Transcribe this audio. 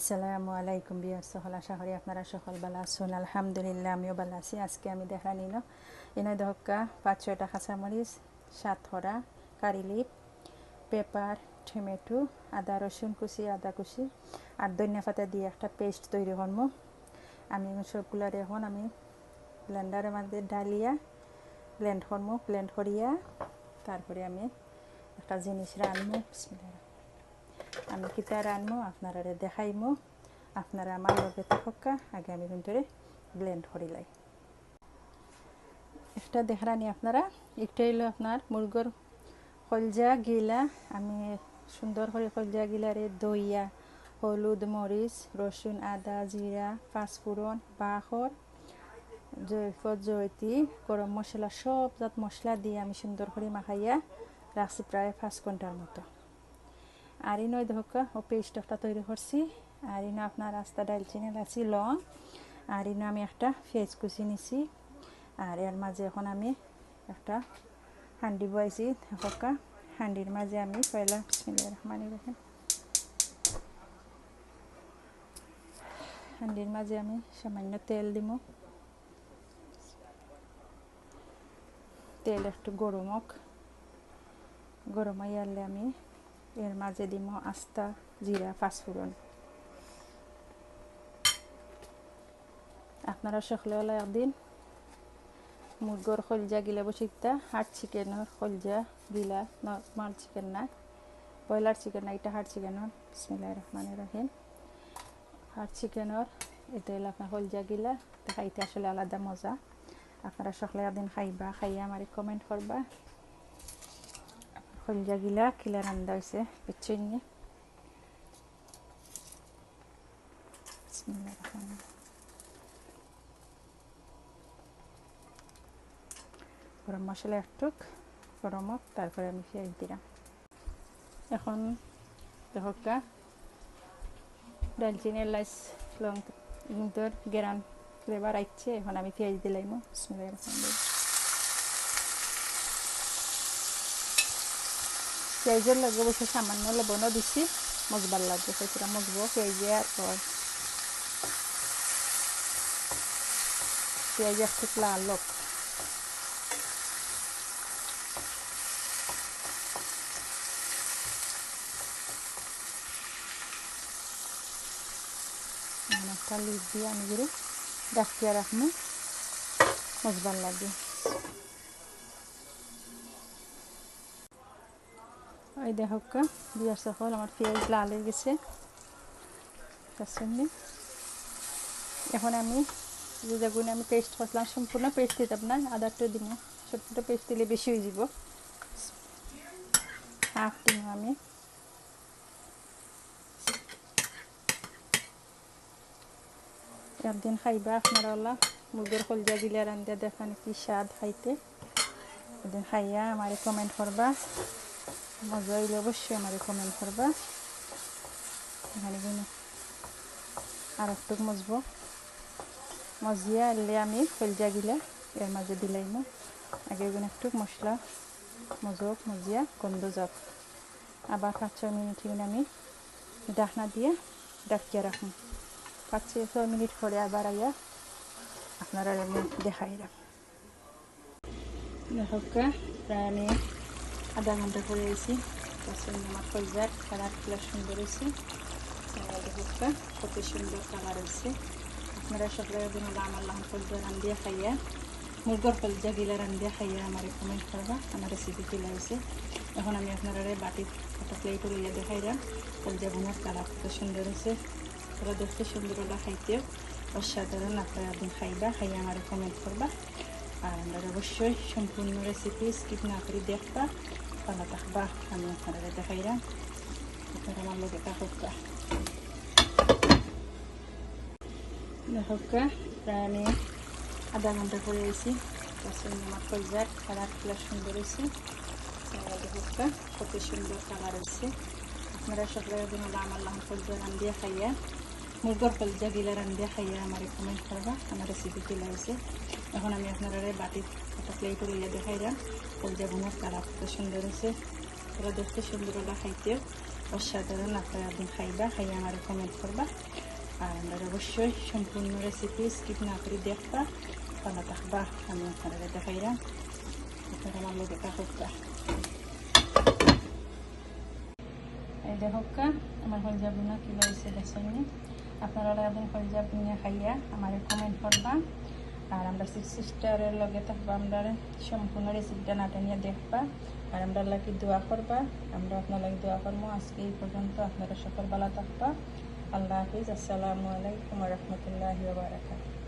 আসসালামু আলাইকুম বিয়ার সকল, আশা করি আপনারা সকল ভালো আছেন। আলহামদুলিল্লাহ, আমিও ভালো আছি। আজকে আমি দেখা নিল। এনে দহকা পাঁচ, ছয়টা কাঁচামরিচ, সাত হরা, কারি লিপ, পেপার, টমেটো, আদা, রসুন কুচি, আদা কুচি আর ধনিয়া পাতা দিয়ে একটা পেস্ট তৈরি করব। আমি সবগুলার এখন আমি ব্লেন্ডারের মধ্যে ডালিয়া ব্লেন্ড করব, ব্লেন্ড করিয়া তারপরে আমি একটা জিনিস রানবো আমি কিতা রানবো আপনারা দেখাইমো। আপনারা আমার লগে থাকা আগে আমি কিন্তু ব্লেন্ড করিলাই একটা দেখানি আপনারা। একটা হইল আপনার মুরগর কলজা, গিলা। আমি সুন্দর করে কলজা গিলারে দইয়া, হলুদ, মরিচ, রসুন, আদা, জিরা, পাঁচফোড়ন বাখর জয়ফল জয়তি গরম মশলা, সব জাত মশলা দিয়ে আমি সুন্দর করে মাখাইয়া রাখছি প্রায় পাঁচ ঘণ্টার মতো। আর ইনই ধোকা ও পেস্ট একটা তৈরি করছি। আর ইনো আপনার রাস্তা ডালচিনি লাচি লং আর ইনো আমি একটা ফেজ কুচি নিছি। আর এর মাঝে এখন আমি একটা হান্ডি বয়েছি ধোকা হান্ডির মাঝে আমি পয়লা বিসমিল্লাহ রহমানি রহিম। হান্ডির মাঝে আমি সামান্য তেল দিব তেল একটু গরমক গরম আইয়ালে আমি এর মাঝে দিব আস্তা, জিরা, পাঁচফোড়ন। আপনারা সকলে হলে একদিন মুরগর খলজা গিলা বসিতা হাট চিকেনের খলজা গিলা নর্মাল চিকেন না, ব্রয়লার চিকেন না, এটা হাট চিকেনের। বিসমিল্লাহ রহমান রহিম। হাট চিকেনের, এটা হলো আপনার খলজা গিলা খাইতে আসলে আলাদা মজা। আপনারা সকলে একদিন খাইবা, খাইয়া আমার কমেন্ট করবা। খলজা গিলা কিলা রান্দা হয়েছে বুঝছেন নি গরম মশলা একটুক গরমক তারপরে আমি পেঁয়াজ দিলাম এখন দেখা ডালচিনি এলাচ লং তোর গেরান ফ্লেভার আইচ্ছে এখন আমি পেঁয়াজ দিলাইমো বিসমিল্লাহ রহমান পেঁয়াজের লগে বসে সামান্য লবণও দিছি মজবার লাগবে সেটা মজবো পেঁয়াজে আর পর পেঁয়াজ একটু লাল লোক একটা লিপ দিয়ে আমি ডাকিয়ে রাখব মজবার লাগবে। ওই দেখো বিয়ার সফল আমার পেঁয়াজ লাল হয়ে গেছে। এখন আমি যে যেগুলো আমি পেস্ট করলাম সম্পূর্ণ পেস্ট দিতাম না আদারটা দিব ছোট্ট পেস্ট দিলে বেশি হয়ে যাব। হাফ দিব আমি। একদিন খাইবা আপনারা ওলা মুরগের কলজা গিলা রান্ধিয়া দেখান কি স্বাদ খাইতে। একদিন খাইয়া আমার কমেন্ট করবা। মজা হইলে অবশ্যই আমার কমেন্ট করবা এখানে কিন্তু আর একটু মজবো মজিয়া এলে আমি কলজা গিলা এর মাঝে দিলাইম আগে কিন্তু একটু মশলা মজক মজিয়া গন্ধ যাক আবার পাঁচ ছয় মিনিট আমি ডাকনা দিয়ে ডাকিয়া রাখুন পাঁচ ছয় ছয় মিনিট পরে আবার আইয়া আপনারা দেখাই রাখ দেখক প্রায় আমি আধা ঘণ্টা করে তার আমার কলজার কালারগুলো সুন্দর হয়েছে দেখকা কত সুন্দর কালার হয়েছে আপনারা সকলে দিন আমার লাম কলজা রান্ধিয়া খাইয়া, মুরগর কলজা গিলা রান্ধিয়া খাইয়া আমার কমেন্ট করবা, আমার রেসিপি তুলে হয়েছে এখন আমি আপনারা বাটির একটা প্লেট লইয়া দেখাইলাম। কলজা বোনার কালার কত সুন্দর হয়েছে ওরা দেখতে সুন্দর ওটা খাইতেও অসাধারণ আপনারা একদিন খাইবা, খাইয়া আমার কমেন্ট করবা। আর আমরা অবশ্যই সম্পূর্ণ রেসিপি স্কিপ না করে দেখবা ভালো থাকবা আমি আপনারা দেখাইলাম আপনারা আমার লোক থাকা দেখা প্রায় আমি আধা ঘণ্টা করে এসেছি তার আমার কলজার কালারগুলো সুন্দর হয়েছে দেখা কত সুন্দর কালার হয়েছে আপনারা সকলে দিন আমার লাম কলজা রান্ধিয়া খাইয়া মুরগর কলজা গিলা রান্ধিয়া খাইয়া আমার কমেন্ট করবা আমার রেসিপি তুলে হয়েছে এখন আমি আপনারা বাটির একটা প্লেট লইয়া দেখাইলাম কলজা বোনার কালার কত সুন্দর হয়েছে ওরা দেখতে সুন্দর ওটা খাইতেও অসাধারণ আপনারা একদিন খাইবা খাইয়া আমার কমেন্ট করবা আর আমরা অবশ্যই সম্পূর্ণ রেসিপি স্কিপ না করে দেখবা ভালো থাকবা আমি আপনারা দেখাইলাম আপনারা আমার লোকে থাকুকা এই দেখুকা আমার হলজা বুনা কিলো হয়েছে দেখছেন আপনারা একদিন পঞ্জাব নিয়ে খাইয়া আমার কমেন্ট করবা। আর আমরা সিক্স সিস্টারের লগে থাকবা, আমরা সম্পূর্ণ রেসিপিটা নাটা নিয়ে দেখবা। আর আমরা লাগি দোয়া করবা? আমরা আপনার লাগে দোয়া করব আজকে এই পর্যন্ত আপনারা সকল বেলা থাকবা। আল্লাহ হাফিজ। আসসালামু আলাইকুম রহমতুল্লাহ বারাকাতুহু।